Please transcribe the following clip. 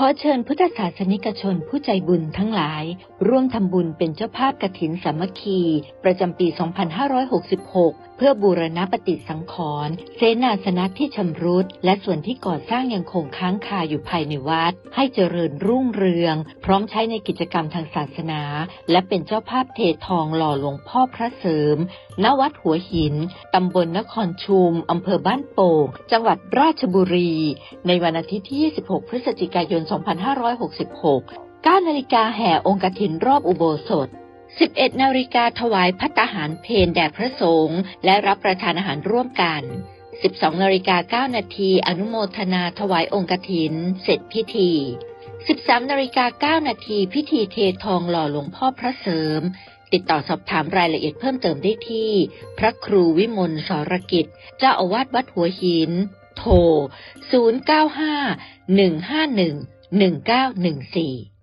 ขอเชิญพุทธศาสนิกชนผู้ใจบุญทั้งหลาย ร่วมทำบุญเป็นเจ้าภาพกฐินสามัคคี ประจำปี 2566 เพื่อบูรณปฏิสังขรณ์เสนาสนะที่ชำรุด และส่วนที่ก่อสร้างยังคงค้างคาอยู่ภายในวัด ให้เจริญรุ่งเรือง พร้อมใช้ในกิจกรรมทางศาสนา และเป็นเจ้าภาพเททองหล่อหลวงพ่อพระเสริม ณ วัดหัวหิน ตำบลนครชุม อำเภอบ้านโป่ง จังหวัดราชบุรี ในวันอาทิตย์ที่ 26 พฤศจิกายน2566 9นาฬิกาแห่องค์กฐินรอบอุโบสถ 11นาฬิกาถวายพัตตาหารเพนแด่พระสงฆ์และรับประทานอาหารร่วมกัน 12นาฬิกา9นาทีอนุโมทนาถวายองค์กฐิน เสร็จพิธี 13นาฬิกา9นาทีพิธีเททองหล่อหลวงพ่อพระเสริม ติดต่อสอบถามรายละเอียดเพิ่มเติมได้ที่ พระครูวิมลสรกิจ เจ้าอาวาสวัดหัวหิน โทร 095 151 1914